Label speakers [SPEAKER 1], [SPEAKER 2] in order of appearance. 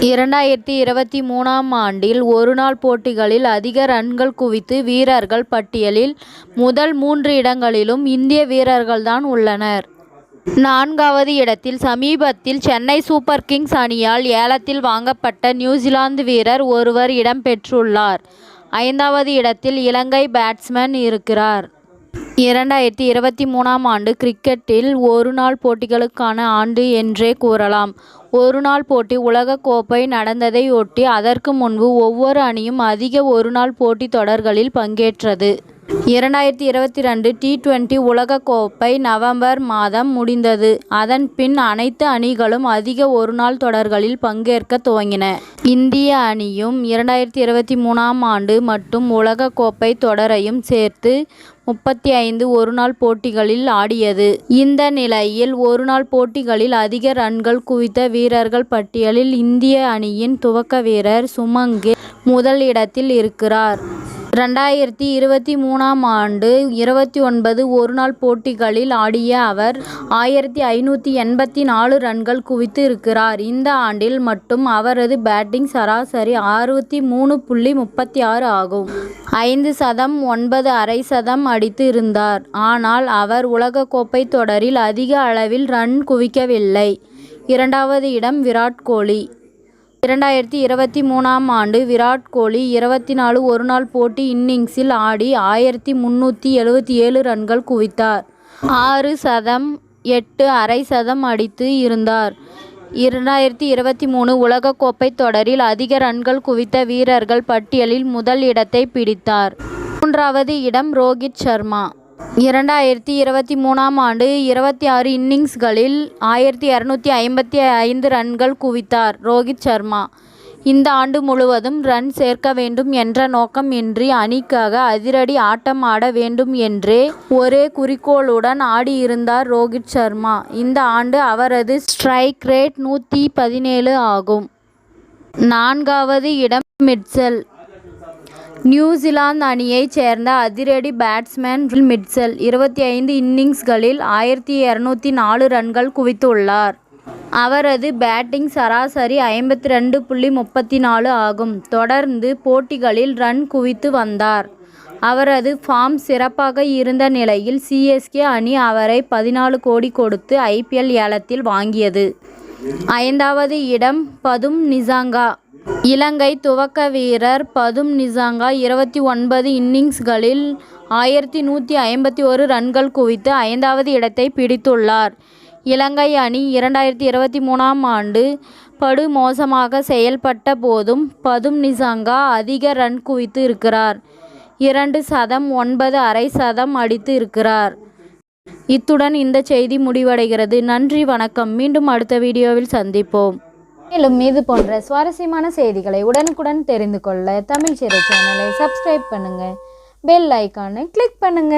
[SPEAKER 1] இரண்டாயிரத்தி இருபத்தி மூணாம் ஆண்டில் ஒருநாள் போட்டிகளில் அதிக ரன்கள் குவித்து வீரர்கள் பட்டியலில் முதல் மூன்று இடங்களிலும் இந்திய வீரர்கள்தான் உள்ளனர். நான்காவது இடத்தில் சமீபத்தில் சென்னை சூப்பர் கிங்ஸ் அணியால் ஏலத்தில் வாங்கப்பட்ட நியூசிலாந்து வீரர் ஒருவர் இடம் பெற்றுள்ளார். ஐந்தாவது இடத்தில் இலங்கை பேட்ஸ்மேன் இருக்கிறார். இரண்டாயிரத்தி இருபத்தி மூணாம் ஆண்டு கிரிக்கெட்டில் ஒரு நாள் போட்டிகளுக்கான ஆண்டு என்றே கூறலாம். ஒருநாள் போட்டி உலகக்கோப்பை நடந்ததையொட்டி அதற்கு முன்பு ஒவ்வொரு அணியும் அதிக ஒருநாள் போட்டித் தொடர்களில் பங்கேற்றது. இரண்டாயிரத்தி இருபத்தி ரெண்டு டி டுவெண்டி உலகக்கோப்பை நவம்பர் மாதம் முடிந்தது. அதன் பின் அனைத்து அணிகளும் அதிக ஒருநாள் தொடர்களில் பங்கேற்கத் துவங்கின. இந்திய அணியும் இரண்டாயிரத்தி இருபத்தி மூணாம் ஆண்டு மட்டும் உலகக் கோப்பை தொடரையும் சேர்த்து முப்பத்தி ஐந்து ஒருநாள் போட்டிகளில் ஆடியது. இந்த நிலையில் ஒருநாள் போட்டிகளில் அதிக ரன்கள் குவித்த வீரர்கள் பட்டியலில் இந்திய அணியின் துவக்க வீரர் சுமன் முதல் இடத்தில் இருக்கிறார். ரெண்டாயிரத்தி இருபத்தி மூணாம் ஆண்டு இருபத்தி ஒன்பது ஒருநாள் போட்டிகளில் ஆடிய அவர் ஆயிரத்தி ஐநூற்றி எண்பத்தி நாலு ரன்கள் குவித்து இருக்கிறார். இந்த ஆண்டில் மட்டும் அவரது பேட்டிங் சராசரி அறுபத்தி மூணு புள்ளி முப்பத்தி ஆறு ஆகும். ஐந்து சதம் ஒன்பது அரை சதம் அடித்து இருந்தார். ஆனால் அவர் உலகக்கோப்பை தொடரில் அதிக அளவில் ரன் குவிக்கவில்லை. இரண்டாவது இடம் விராட் கோலி இரண்டாயிரத்தி இருபத்தி மூணாம் ஆண்டு விராட் கோலி இருபத்தி நாலு ஒருநாள் போட்டி இன்னிங்ஸில் ஆடி ஆயிரத்தி முன்னூற்றி எழுபத்தி ஏழு ரன்கள் குவித்தார். ஆறு சதம் எட்டு அரை சதம் அடித்து இருந்தார். இரண்டாயிரத்தி இருபத்தி மூணு உலகக்கோப்பை தொடரில் அதிக ரன்கள் குவித்த வீரர்கள் பட்டியலில் முதல் இடத்தை பிடித்தார். மூன்றாவது இடம் ரோஹித் சர்மா. இரண்டாயிரத்தி இருபத்தி மூணாம் ஆண்டு இருபத்தி ஆறு இன்னிங்ஸ்களில் ஆயிரத்தி இரநூத்தி ஐம்பத்தி ஐந்து ரன்கள் குவித்தார் ரோஹித் சர்மா. இந்த ஆண்டு முழுவதும் ரன் சேர்க்க வேண்டும் என்ற நோக்கம் இன்றி அணிக்காக அதிரடி ஆட்டம் ஆட வேண்டும் என்றே ஒரே குறிக்கோளுடன் ஆடியிருந்தார் ரோகித் சர்மா. இந்த ஆண்டு அவரது ஸ்ட்ரைக் ரேட் நூற்றி பதினேழு ஆகும். நான்காவது இடம் மிட்சல். நியூசிலாந்து அணியைச் சேர்ந்த அதிரடி பேட்ஸ்மேன் ரில் மிட்சல் இருபத்தைந்து இன்னிங்ஸ்களில் ஆயிரத்தி இரநூத்தி நாலு ரன்கள் குவித்துள்ளார். அவரது பேட்டிங் சராசரி ஐம்பத்தி ரெண்டு புள்ளி முப்பத்தி நாலு ஆகும். தொடர்ந்து போட்டிகளில் ரன் குவித்து வந்தார். அவரது ஃபார்ம் சிறப்பாக இருந்த நிலையில் சிஎஸ்கே அணி அவரை பதினாலு கோடி கொடுத்து ஐபிஎல் ஏலத்தில் வாங்கியது. ஐந்தாவது இடம் பதும் நிசாங்கா. இலங்கை துவக்க வீரர் பதும் நிசாங்கா இருபத்தி ஒன்பது இன்னிங்ஸ்களில் ஆயிரத்தி நூற்றி ஐம்பத்தி ஒரு ரன்கள் குவித்து ஐந்தாவது இடத்தை பிடித்துள்ளார். இலங்கை அணி இரண்டாயிரத்தி இருபத்தி மூணாம் ஆண்டு படுமோசமாக செயல்பட்ட போதும் பதும் நிசாங்கா அதிக ரன் குவித்து இருக்கிறார். இரண்டு சதம் ஒன்பது அரை சதம் அடித்து இருக்கிறார். இத்துடன் இந்த செய்தி முடிவடைகிறது. நன்றி வணக்கம் மீண்டும் அடுத்த வீடியோவில் சந்திப்போம். மேலும் இது போன்ற சுவாரஸ்யமான செய்திகளை உடனுக்குடன் தெரிந்து கொள்ள தமிழ் சிறை சேனலை சப்ஸ்கிரைப் பண்ணுங்க. பெல் ஐக்கானை கிளிக் பண்ணுங்க.